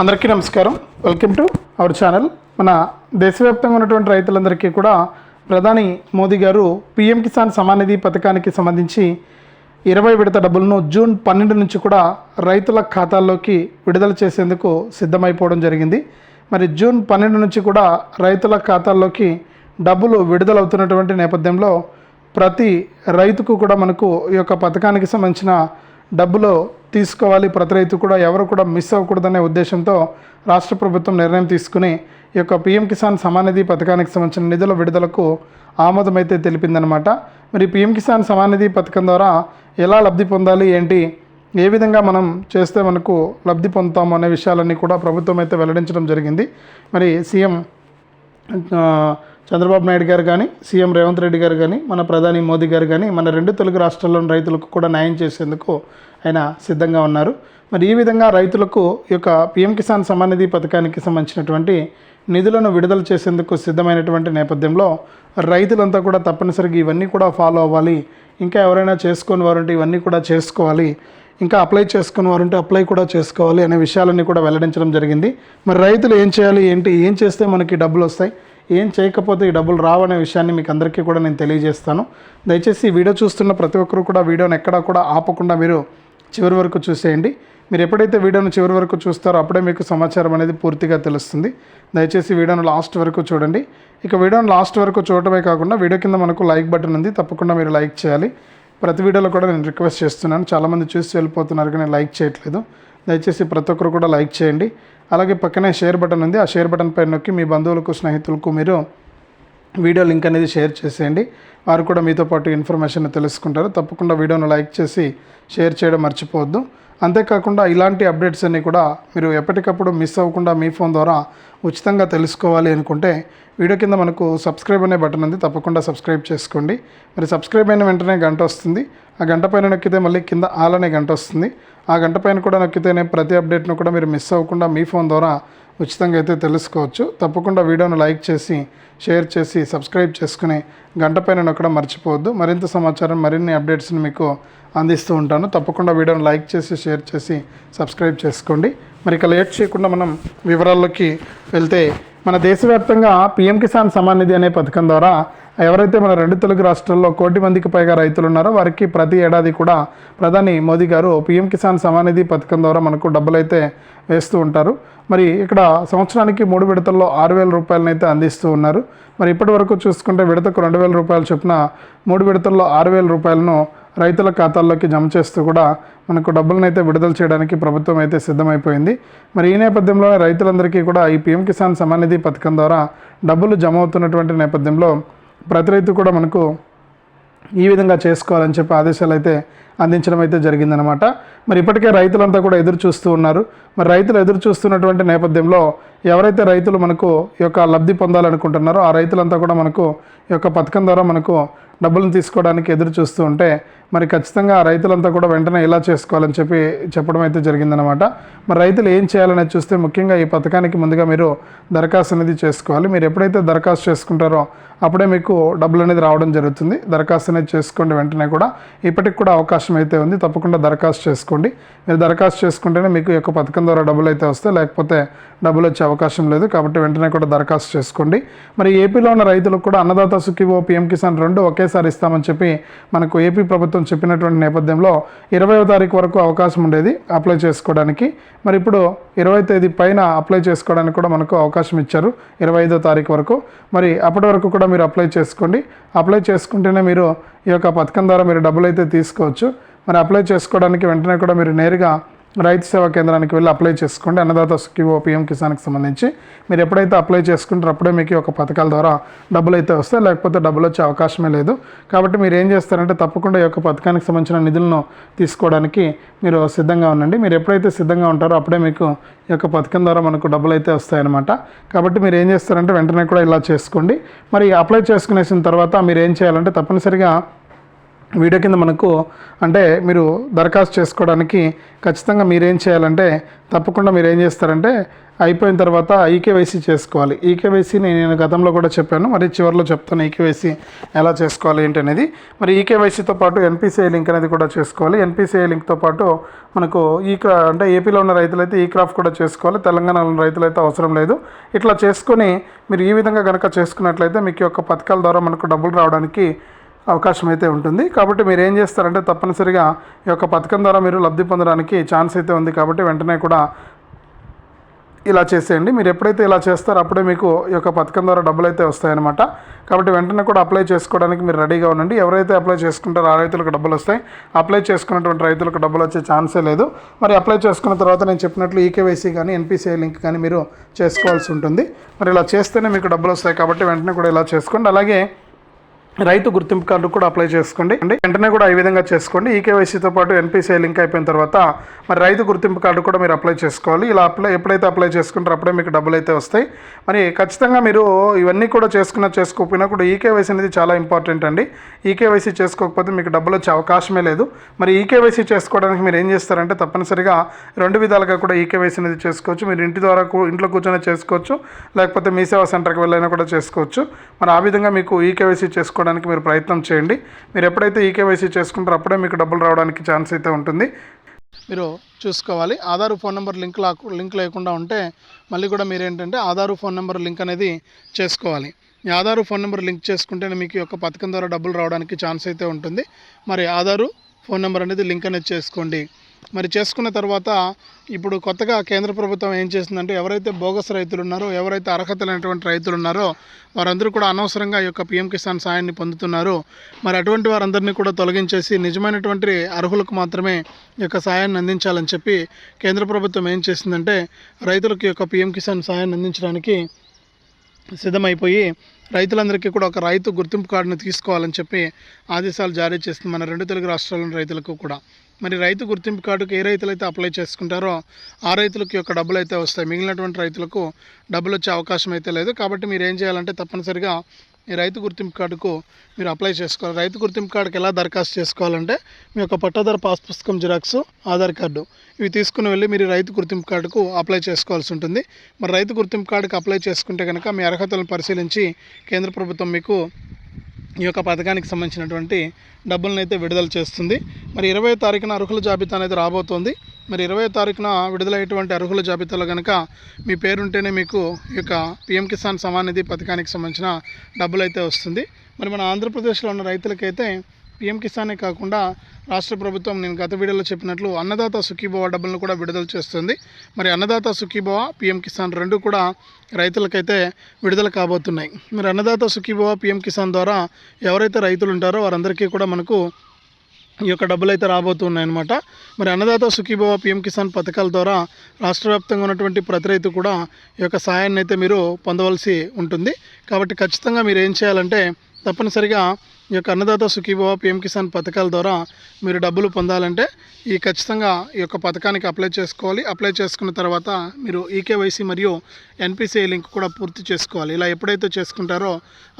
అందరికీ నమస్కారం. Welcome to our channel మన దేశవ్యాప్తంగా ఉన్నటువంటి రైతులందరికీ కూడా ప్రధాని మోదీ గారు పీఎం కిసాన్ సమానిధి పథకానికి సంబంధించి ఇరవై విడత డబ్బులను జూన్ పన్నెండు నుంచి కూడా రైతుల ఖాతాల్లోకి విడుదల చేసేందుకు సిద్ధమైపోవడం జరిగింది. మరి జూన్ పన్నెండు నుంచి కూడా రైతుల ఖాతాల్లోకి డబ్బులు విడుదలవుతున్నటువంటి నేపథ్యంలో ప్రతి రైతుకు కూడా మనకు ఈ యొక్క పథకానికి సంబంధించిన డబ్బులో తీసుకోవాలి ప్రతి రైతు కూడా ఎవరు కూడా మిస్ అవ్వకూడదనే ఉద్దేశంతో రాష్ట్ర ప్రభుత్వం నిర్ణయం తీసుకుని ఈ యొక్క పీఎం కిసాన్ సమానిధి పథకానికి సంబంధించిన నిధుల విడుదలకు ఆమోదమైతే తెలిపిందనమాట మరి పీఎం కిసాన్ సమానిధి పథకం ద్వారా ఎలా లబ్ధి పొందాలి ఏంటి ఏ విధంగా మనం చేస్తే మనకు లబ్ధి పొందుతాము అనే విషయాలన్నీ కూడా ప్రభుత్వం అయితే వెల్లడించడం జరిగింది. మరి సీఎం చంద్రబాబు నాయుడు గారు కానీ సీఎం రేవంత్ రెడ్డి గారు కానీ మన ప్రధాని మోదీ గారు కానీ మన రెండు తెలుగు రాష్ట్రాల్లోని రైతులకు కూడా న్యాయం చేసేందుకు ఆయన సిద్ధంగా ఉన్నారు. మరి ఈ విధంగా రైతులకు ఈ యొక్క పిఎం కిసాన్ సమానిధి పథకానికి సంబంధించినటువంటి నిధులను విడుదల చేసేందుకు సిద్ధమైనటువంటి నేపథ్యంలో రైతులంతా కూడా తప్పనిసరిగా ఇవన్నీ కూడా ఫాలో అవ్వాలి. ఇంకా ఎవరైనా చేసుకుని వారుంటే ఇవన్నీ కూడా చేసుకోవాలి. ఇంకా అప్లై చేసుకున్న వారుంటే అప్లై కూడా చేసుకోవాలి అనే విషయాలన్నీ కూడా వెల్లడించడం జరిగింది. మరి రైతులు ఏం చేయాలి ఏంటి ఏం చేస్తే మనకి డబ్బులు వస్తాయి? ఏం చేయకపోతే ఈ డబ్బులు రావనే విషయాన్ని మీకు అందరికీ కూడా నేను తెలియజేస్తాను. దయచేసి ఈ వీడియో చూస్తున్న ప్రతి ఒక్కరు కూడా వీడియోని ఎక్కడా కూడా ఆపకుండా మీరు చివరి వరకు చూసేయండి. మీరు ఎప్పుడైతే వీడియోను చివరి వరకు చూస్తారో అప్పుడే మీకు సమాచారం అనేది పూర్తిగా తెలుస్తుంది. దయచేసి వీడియోను లాస్ట్ వరకు చూడండి. ఇక వీడియోను లాస్ట్ వరకు చూడటమే కాకుండా వీడియో కింద మనకు లైక్ బటన్ ఉంది. తప్పకుండా మీరు లైక్ చేయాలి. ప్రతి వీడియోలో కూడా నేను రిక్వెస్ట్ చేస్తున్నాను. చాలామంది చూసి వెళ్ళిపోతున్నారు కానీ లైక్ చేయట్లేదు. దయచేసి ప్రతి ఒక్కరు కూడా లైక్ చేయండి. అలాగే పక్కనే షేర్ బటన్ ఉంది. ఆ షేర్ బటన్ పైన నొక్కి మీ బంధువులకు స్నేహితులకు మీరు వీడియో లింక్ అనేది షేర్ చేసేయండి. వారు కూడా మీతో పాటు ఇన్ఫర్మేషన్ తెలుసుకుంటారు. తప్పకుండా వీడియోను లైక్ చేసి షేర్ చేయడం మర్చిపోవద్దు. అంతేకాకుండా ఇలాంటి అప్డేట్స్ అన్నీ కూడా మీరు ఎప్పటికప్పుడు మిస్ అవ్వకుండా మీ ఫోన్ ద్వారా ఉచితంగా తెలుసుకోవాలి అనుకుంటే వీడియో కింద మనకు సబ్స్క్రైబ్ అనే బటన్ ఉంది. తప్పకుండా సబ్స్క్రైబ్ చేసుకోండి. మరి సబ్స్క్రైబ్ అయిన వెంటనే గంట వస్తుంది. ఆ గంట పైన నొక్కితే మళ్ళీ కింద ఆల్ అనే గంట వస్తుంది. ఆ గంట పైన కూడా నొక్కితేనే ప్రతి అప్డేట్ను కూడా మీరు మిస్ అవ్వకుండా మీ ఫోన్ ద్వారా ఉచితంగా అయితే తెలుసుకోవచ్చు. తప్పకుండా వీడియోను లైక్ చేసి షేర్ చేసి సబ్స్క్రైబ్ చేసుకుని గంట పైన నొక్కడం మర్చిపోవద్దు. మరింత సమాచారం మరిన్ని అప్డేట్స్ని మీకు అందిస్తూ ఉంటాను. తప్పకుండా వీడియోను లైక్ చేసి షేర్ చేసి సబ్స్క్రైబ్ చేసుకోండి. మరి ఇక లేట్ చేయకుండా మనం వివరాల్లోకి వెళ్తే మన దేశవ్యాప్తంగా పిఎం కిసాన్ సమాన్ నిధి అనే పథకం ద్వారా ఎవరైతే మన రెండు తెలుగు రాష్ట్రాల్లో కోటి మందికి పైగా రైతులు ఉన్నారో వారికి ప్రతి ఏడాది కూడా ప్రధాని మోదీ గారు పిఎం కిసాన్ సమానిధి పథకం ద్వారా మనకు డబ్బులైతే వేస్తూ ఉంటారు. మరి ఇక్కడ సంవత్సరానికి మూడు విడతల్లో ఆరు వేల రూపాయలనైతే అందిస్తూ ఉన్నారు. మరి ఇప్పటి వరకు చూసుకుంటే విడతకు రెండు వేల రూపాయలు చొప్పున మూడు విడతల్లో ఆరు వేల రూపాయలను రైతుల ఖాతాల్లోకి జమ చేస్తూ కూడా మనకు డబ్బులను అయితే విడుదల చేయడానికి ప్రభుత్వం అయితే సిద్ధమైపోయింది. మరి ఈ నేపథ్యంలో రైతులందరికీ కూడా ఈ పిఎం కిసాన్ సమానిధి పథకం ద్వారా డబ్బులు జమ అవుతున్నటువంటి నేపథ్యంలో ప్రతి రైతు కూడా మనకు ఈ విధంగా చేసుకోవాలని చెప్పి ఆదేశాలు అయితే అందించడం అయితే జరిగిందనమాట మరి ఇప్పటికే రైతులంతా కూడా ఎదురు చూస్తూ ఉన్నారు. మరి రైతులు ఎదురు చూస్తున్నటువంటి నేపథ్యంలో ఎవరైతే రైతులు మనకు ఈ యొక్క లబ్ధి పొందాలనుకుంటున్నారో ఆ రైతులంతా కూడా మనకు ఈ యొక్క పథకం ద్వారా మనకు డబ్బులను తీసుకోవడానికి ఎదురు చూస్తూ ఉంటే మరి ఖచ్చితంగా ఆ రైతులంతా కూడా వెంటనే ఇలా చేసుకోవాలని చెప్పి చెప్పడం అయితే జరిగిందనమాట మరి రైతులు ఏం చేయాలనేది చూస్తే ముఖ్యంగా ఈ పథకానికి ముందుగా మీరు దరఖాస్తు అనేది చేసుకోవాలి. మీరు ఎప్పుడైతే దరఖాస్తు చేసుకుంటారో అప్పుడే మీకు డబ్బులు అనేది రావడం జరుగుతుంది. దరఖాస్తు అనేది చేసుకోండి వెంటనే కూడా. ఇప్పటికి కూడా అవకాశం అయితే ఉంది. తప్పకుండా దరఖాస్తు చేసుకోండి. మీరు దరఖాస్తు చేసుకుంటేనే మీకు ఈ యొక్క పథకం ద్వారా డబ్బులు అయితే వస్తాయి. లేకపోతే డబ్బులు వచ్చే అవకాశం లేదు. కాబట్టి వెంటనే కూడా దరఖాస్తు చేసుకోండి. మరి ఏపీలో ఉన్న రైతులకు కూడా అన్నదాత సుఖీవో పిఎం కిసాన్ రెండు ఒకేసారి ఇస్తామని చెప్పి మనకు ఏపీ ప్రభుత్వం చెప్పినటువంటి నేపథ్యంలో ఇరవయో తారీఖు వరకు అవకాశం ఉండేది అప్లై చేసుకోవడానికి. మరి ఇప్పుడు ఇరవై తేదీ పైన అప్లై చేసుకోవడానికి కూడా మనకు అవకాశం ఇచ్చారు. ఇరవై ఐదో తారీఖు వరకు. మరి అప్పటి వరకు కూడా మీరు అప్లై చేసుకోండి. అప్లై చేసుకుంటేనే మీరు ఈ యొక్క పథకం ద్వారా మీరు డబ్బులు అయితే తీసుకోవచ్చు. మరి అప్లై చేసుకోవడానికి వెంటనే కూడా మీరు నేరుగా రైతు సేవా కేంద్రానికి వెళ్ళి అప్లై చేసుకోండి. అన్నదాత సుఖీవో పిఎం కిసాన్కి సంబంధించి మీరు ఎప్పుడైతే అప్లై చేసుకుంటారో అప్పుడే మీకు ఒక పథకాల ద్వారా డబ్బులు అయితే వస్తాయి. లేకపోతే డబ్బులు వచ్చే అవకాశమే లేదు. కాబట్టి మీరు ఏం చేస్తారంటే తప్పకుండా ఈ యొక్క పథకానికి సంబంధించిన నిధులను తీసుకోవడానికి మీరు సిద్ధంగా ఉండండి. మీరు ఎప్పుడైతే సిద్ధంగా ఉంటారో అప్పుడే మీకు ఈ యొక్క పథకం ద్వారా మనకు డబ్బులు అయితే వస్తాయన్నమాట. కాబట్టి మీరు ఏం చేస్తారంటే వెంటనే కూడా ఇలా చేసుకోండి. మరి అప్లై చేసుకునేసిన తర్వాత మీరు ఏం చేయాలంటే తప్పనిసరిగా వీడియో కింద మనకు అంటే మీరు దరఖాస్తు చేసుకోవడానికి ఖచ్చితంగా మీరేం చేయాలంటే తప్పకుండా మీరు ఏం చేస్తారంటే అయిపోయిన తర్వాత ఈకేవైసీ చేసుకోవాలి. ఈకేవైసీని నేను గతంలో కూడా చెప్పాను. మరి చివరిలో చెప్తాను ఈకేవైసీ ఎలా చేసుకోవాలి ఏంటి అనేది. మరి ఈకేవైసీతో పాటు ఎన్పిసిఐ లింక్ అనేది కూడా చేసుకోవాలి. ఎన్పిసిఐ లింక్తో పాటు మనకు ఈ అంటే ఏపీలో ఉన్న రైతులైతే ఈ క్రాఫ్ట్ కూడా చేసుకోవాలి. తెలంగాణలో ఉన్న రైతులైతే అవసరం లేదు. ఇట్లా చేసుకొని మీరు ఈ విధంగా కనుక చేసుకున్నట్లయితే మీకు యొక్క పథకాల ద్వారా మనకు డబ్బులు రావడానికి అవకాశం అయితే ఉంటుంది. కాబట్టి మీరు ఏం చేస్తారంటే తప్పనిసరిగా ఈ యొక్క పథకం ద్వారా మీరు లబ్ధి పొందడానికి ఛాన్స్ అయితే ఉంది. కాబట్టి వెంటనే కూడా ఇలా చేసేయండి. మీరు ఎప్పుడైతే ఇలా చేస్తారో అప్పుడే మీకు ఈ యొక్క పథకం ద్వారా డబ్బులు అయితే వస్తాయన్నమాట. కాబట్టి వెంటనే కూడా అప్లై చేసుకోవడానికి మీరు రెడీగా ఉండండి. ఎవరైతే అప్లై చేసుకుంటారో ఆ రైతులకు డబ్బులు వస్తాయి. అప్లై చేసుకున్నటువంటి రైతులకు డబ్బులు వచ్చే ఛాన్సే లేదు. మరి అప్లై చేసుకున్న తర్వాత నేను చెప్పినట్లు ఈకేవైసీ కానీ ఎన్పిసిఐ లింక్ కానీ మీరు చేసుకోవాల్సి ఉంటుంది. మరి ఇలా చేస్తేనే మీకు డబ్బులు వస్తాయి. కాబట్టి వెంటనే కూడా ఇలా చేసుకోండి. అలాగే రైతు గుర్తింపు కార్డు కూడా అప్లై చేసుకోండి. అంటే వెంటనే కూడా ఈ విధంగా చేసుకోండి. ఈకేవైసీతో పాటు ఎన్పిసిఐ లింక్ అయిపోయిన తర్వాత మరి రైతు గుర్తింపు కార్డు కూడా మీరు అప్లై చేసుకోవాలి. ఇలా అప్లై ఎప్పుడైతే అప్లై చేసుకుంటారో అప్పుడే మీకు డబ్బులు అయితే వస్తాయి. మరి ఖచ్చితంగా మీరు ఇవన్నీ కూడా చేసుకున్నా చేసుకోకపోయినా కూడా ఈకేవైసీ అనేది చాలా ఇంపార్టెంట్ అండి. ఈకేవైసీ చేసుకోకపోతే మీకు డబ్బులు వచ్చే అవకాశమే లేదు. మరి ఈకేవైసీ చేసుకోవడానికి మీరు ఏం చేస్తారంటే తప్పనిసరిగా రెండు విధాలుగా కూడా ఈకేవైసీ అనేది చేసుకోవచ్చు. మీరు ఇంటి ద్వారా ఇంట్లో కూర్చొని చేసుకోవచ్చు. లేకపోతే మీ సేవా సెంటర్కి వెళ్ళైనా కూడా చేసుకోవచ్చు. మరి ఆ విధంగా మీకు ఈకేవైసీ చేసుకోవడానికి మీరు ప్రయత్నం చేయండి. మీరు ఎప్పుడైతే ఈకేవైసీ చేసుకుంటారో అప్పుడే మీకు డబ్బులు రావడానికి ఛాన్స్ అయితే ఉంటుంది. మీరు చూసుకోవాలి. ఆధార్ ఫోన్ నెంబర్ లింక్ లాకు లింక్ లేకుండా ఉంటే మళ్ళీ కూడా మీరు ఏంటంటే ఆధార్ ఫోన్ నెంబర్ లింక్ అనేది చేసుకోవాలి. మీ ఆధార్ ఫోన్ నెంబర్ లింక్ చేసుకుంటేనే మీకు యొక్క పథకం ద్వారా డబ్బులు రావడానికి ఛాన్స్ అయితే ఉంటుంది. మరి ఆధారు ఫోన్ నెంబర్ అనేది లింక్ అనేది చేసుకోండి. మరి చేసుకున్న తర్వాత ఇప్పుడు కొత్తగా కేంద్ర ప్రభుత్వం ఏం చేసిందంటే ఎవరైతే బోగస్ రైతులు ఉన్నారో ఎవరైతే అర్హత లేనటువంటి రైతులు ఉన్నారో వారందరూ కూడా అనవసరంగా ఈ యొక్క పిఎం కిసాన్ సాయాన్ని పొందుతున్నారు. మరి అటువంటి వారందరినీ కూడా తొలగించేసి నిజమైనటువంటి అర్హులకు మాత్రమే ఈ యొక్క సాయాన్ని అందించాలని చెప్పి కేంద్ర ప్రభుత్వం ఏం చేసిందంటే రైతులకు ఈ యొక్క పిఎం కిసాన్ సాయాన్ని అందించడానికి సిద్ధమైపోయి రైతులందరికీ కూడా ఒక రైతు గుర్తింపు కార్డును తీసుకోవాలని చెప్పి ఆదేశాలు జారీ చేస్తుంది మన రెండు తెలుగు రాష్ట్రాల్లోని రైతులకు కూడా. మరి రైతు గుర్తింపు కార్డుకు ఏ రైతులు అయితే అప్లై చేసుకుంటారో ఆ రైతులకి యొక్క డబ్బులు అయితే వస్తాయి. మిగిలినటువంటి రైతులకు డబ్బులు వచ్చే అవకాశం అయితే లేదు. కాబట్టి మీరు ఏం చేయాలంటే తప్పనిసరిగా ఈ రైతు గుర్తింపు కార్డుకు మీరు అప్లై చేసుకోవాలి. రైతు గుర్తింపు కార్డుకి ఎలా దరఖాస్తు చేసుకోవాలంటే మీ యొక్క పట్టాదారు పాస్ పుస్తకం జిరాక్స్ ఆధార్ కార్డు ఇవి తీసుకుని వెళ్ళి మీరు రైతు గుర్తింపు కార్డుకు అప్లై చేసుకోవాల్సి ఉంటుంది. మరి రైతు గుర్తింపు కార్డుకు అప్లై చేసుకుంటే కనుక మీ అర్హతలను పరిశీలించి కేంద్ర ప్రభుత్వం మీకు ఈ యొక్క పథకానికి సంబంధించినటువంటి డబ్బులను అయితే విడుదల చేస్తుంది. మరి ఇరవై తారీఖున అర్హుల జాబితా అనేది రాబోతోంది. మరి ఇరవై తారీఖున విడుదలయ్యేటువంటి అర్హుల జాబితాలో కనుక మీ పేరుంటేనే మీకు ఈ యొక్క పిఎం కిసాన్ సమాన్ నిధి పథకానికి సంబంధించిన డబ్బులు అయితే వస్తుంది. మరి మన ఆంధ్రప్రదేశ్లో ఉన్న రైతులకైతే పిఎం కిసానే కాకుండా రాష్ట్ర ప్రభుత్వం నేను గత వీడియోలో చెప్పినట్లు అన్నదాత సుఖీభవ డబ్బులను కూడా విడుదల చేస్తుంది. మరి అన్నదాత సుఖీభవ పిఎం కిసాన్ రెండు కూడా రైతులకైతే విడుదల కాబోతున్నాయి. మరి అన్నదాత సుఖీభవ పిఎం కిసాన్ ద్వారా ఎవరైతే రైతులు ఉంటారో వారందరికీ కూడా మనకు ఈ యొక్క డబ్బులు అయితే రాబోతున్నాయన్నమాట మరి అన్నదాత సుఖీభవ పిఎం కిసాన్ పథకాల ద్వారా రాష్ట్ర వ్యాప్తంగా ఉన్నటువంటి ప్రతి రైతు కూడా ఈ యొక్క సహాయాన్ని అయితే మీరు పొందవలసి ఉంటుంది. కాబట్టి ఖచ్చితంగా మీరు ఏం చేయాలంటే తప్పనిసరిగా ఈ యొక్క అన్నదాత సుఖీభవ పిఎం కిసాన్ పథకాల ద్వారా మీరు డబ్బులు పొందాలంటే ఈ ఖచ్చితంగా ఈ యొక్క పథకానికి అప్లై చేసుకోవాలి. అప్లై చేసుకున్న తర్వాత మీరు ఈకేవైసీ మరియు ఎన్పిసిఐ లింక్ కూడా పూర్తి చేసుకోవాలి. ఇలా ఎప్పుడైతే చేసుకుంటారో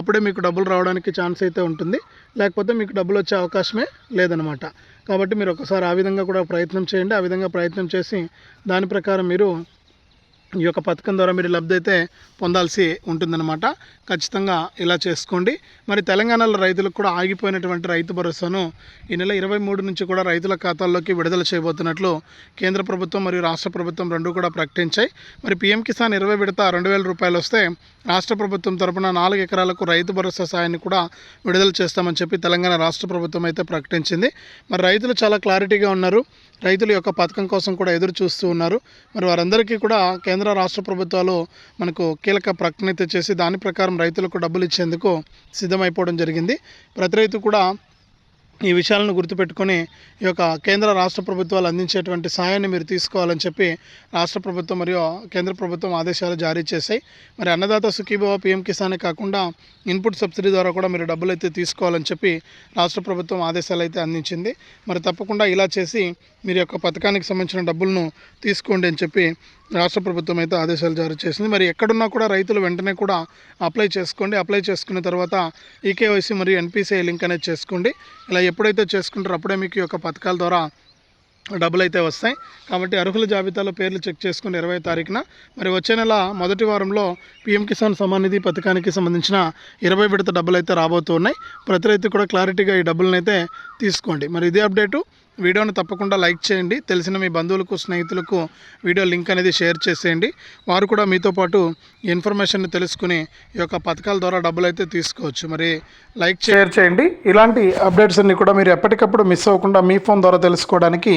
అప్పుడే మీకు డబ్బులు రావడానికి ఛాన్స్ అయితే ఉంటుంది. లేకపోతే మీకు డబ్బులు వచ్చే అవకాశమే లేదనమాట కాబట్టి మీరు ఒకసారి ఆ విధంగా కూడా ప్రయత్నం చేయండి. ఆ విధంగా ప్రయత్నం చేసి దాని ప్రకారం మీరు ఈ యొక్క పథకం ద్వారా మీరు లబ్ధి అయితే పొందాల్సి ఉంటుందన్నమాట. ఖచ్చితంగా ఇలా చేసుకోండి. మరి తెలంగాణలో రైతులకు కూడా ఆగిపోయినటువంటి రైతు భరోసాను ఈ నెల ఇరవై మూడు నుంచి కూడా రైతుల ఖాతాల్లోకి విడుదల చేయబోతున్నట్లు కేంద్ర ప్రభుత్వం మరియు రాష్ట్ర ప్రభుత్వం రెండు కూడా ప్రకటించాయి. మరి పీఎం కిసాన్ ఇరవై విడత రెండు వేల రూపాయలు వస్తే రాష్ట్ర ప్రభుత్వం తరపున నాలుగు ఎకరాలకు రైతు భరోసా సాయాన్ని కూడా విడుదల చేస్తామని చెప్పి తెలంగాణ రాష్ట్ర ప్రభుత్వం అయితే ప్రకటించింది. మరి రైతులు చాలా క్లారిటీగా ఉన్నారు. రైతుల యొక్క పథకం కోసం కూడా ఎదురు చూస్తూ ఉన్నారు. మరి వారందరికీ కూడా కేంద్ర కేంద్ర రాష్ట్ర ప్రభుత్వాలు మనకు కీలక ప్రకటన అయితే చేసి దాని ప్రకారం రైతులకు డబ్బులు ఇచ్చేందుకు సిద్ధమైపోవడం జరిగింది. ప్రతి రైతు కూడా ఈ విషయాలను గుర్తుపెట్టుకొని ఈ యొక్క కేంద్ర రాష్ట్ర ప్రభుత్వాలు అందించేటువంటి సహాయాన్ని మీరు తీసుకోవాలని చెప్పి రాష్ట్ర ప్రభుత్వం మరియు కేంద్ర ప్రభుత్వం ఆదేశాలు జారీ చేశాయి. మరి అన్నదాత సుఖీభవ పిఎం కిసానే కాకుండా ఇన్పుట్ సబ్సిడీ ద్వారా కూడా మీరు డబ్బులు అయితే తీసుకోవాలని చెప్పి రాష్ట్ర ప్రభుత్వం ఆదేశాలు అయితే అందించింది. మరి తప్పకుండా ఇలా చేసి మీరు యొక్క పథకానికి సంబంధించిన డబ్బులను తీసుకోండి అని చెప్పి రాష్ట్ర ప్రభుత్వం అయితే ఆదేశాలు జారీ చేసింది. మరి ఎక్కడున్నా కూడా రైతులు వెంటనే కూడా అప్లై చేసుకోండి. అప్లై చేసుకున్న తర్వాత ఈకేవైసీ మరియు ఎన్పిసిఐ లింక్ అనేది చేసుకోండి. ఇలా ఎప్పుడైతే చేసుకుంటారో అప్పుడే మీకు ఈ యొక్క పథకాల ద్వారా డబ్బులు అయితే వస్తాయి. కాబట్టి అర్హుల జాబితాలో పేర్లు చెక్ చేసుకుని ఇరవై తారీఖున మరి వచ్చే నెల మొదటి వారంలో పీఎం కిసాన్ సమ్మాన్ నిధి పథకానికి సంబంధించిన ఇరవై విడత డబ్బులు అయితే రాబోతున్నాయి. ప్రతి రైతు కూడా క్లారిటీగా ఈ డబ్బులను అయితే తీసుకోండి. మరి ఇదే అప్డేటు. వీడియోను తప్పకుండా లైక్ చేయండి. తెలిసిన మీ బంధువులకు స్నేహితులకు వీడియో లింక్ అనేది షేర్ చేసేయండి. వారు కూడా మీతో పాటు ఇన్ఫర్మేషన్ తెలుసుకుని ఈ యొక్క పథకాల ద్వారా డబ్బులు అయితే తీసుకోవచ్చు. మరి లైక్ షేర్ చేయండి. ఇలాంటి అప్డేట్స్ అన్ని కూడా మీరు ఎప్పటికప్పుడు మిస్ అవ్వకుండా మీ ఫోన్ ద్వారా తెలుసుకోవడానికి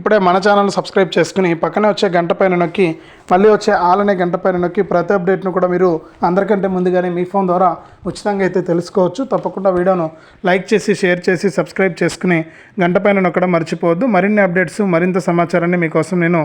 ఇప్పుడే మన ఛానల్ సబ్స్క్రైబ్ చేసుకుని పక్కనే వచ్చే గంట పైన నొక్కి మళ్ళీ వచ్చే ఆలనే గంట పైన నొక్కి ప్రతి అప్డేట్ను కూడా మీరు అందరికంటే ముందుగానే మీ ఫోన్ ద్వారా ఉచితంగా అయితే తెలుసుకోవచ్చు. తప్పకుండా వీడియోను లైక్ చేసి షేర్ చేసి సబ్స్క్రైబ్ చేసుకుని గంట పైన నొక్కడం మర్చిపోవద్దు. మరిన్ని అప్డేట్స్ మరింత సమాచారాన్ని మీకోసం నేను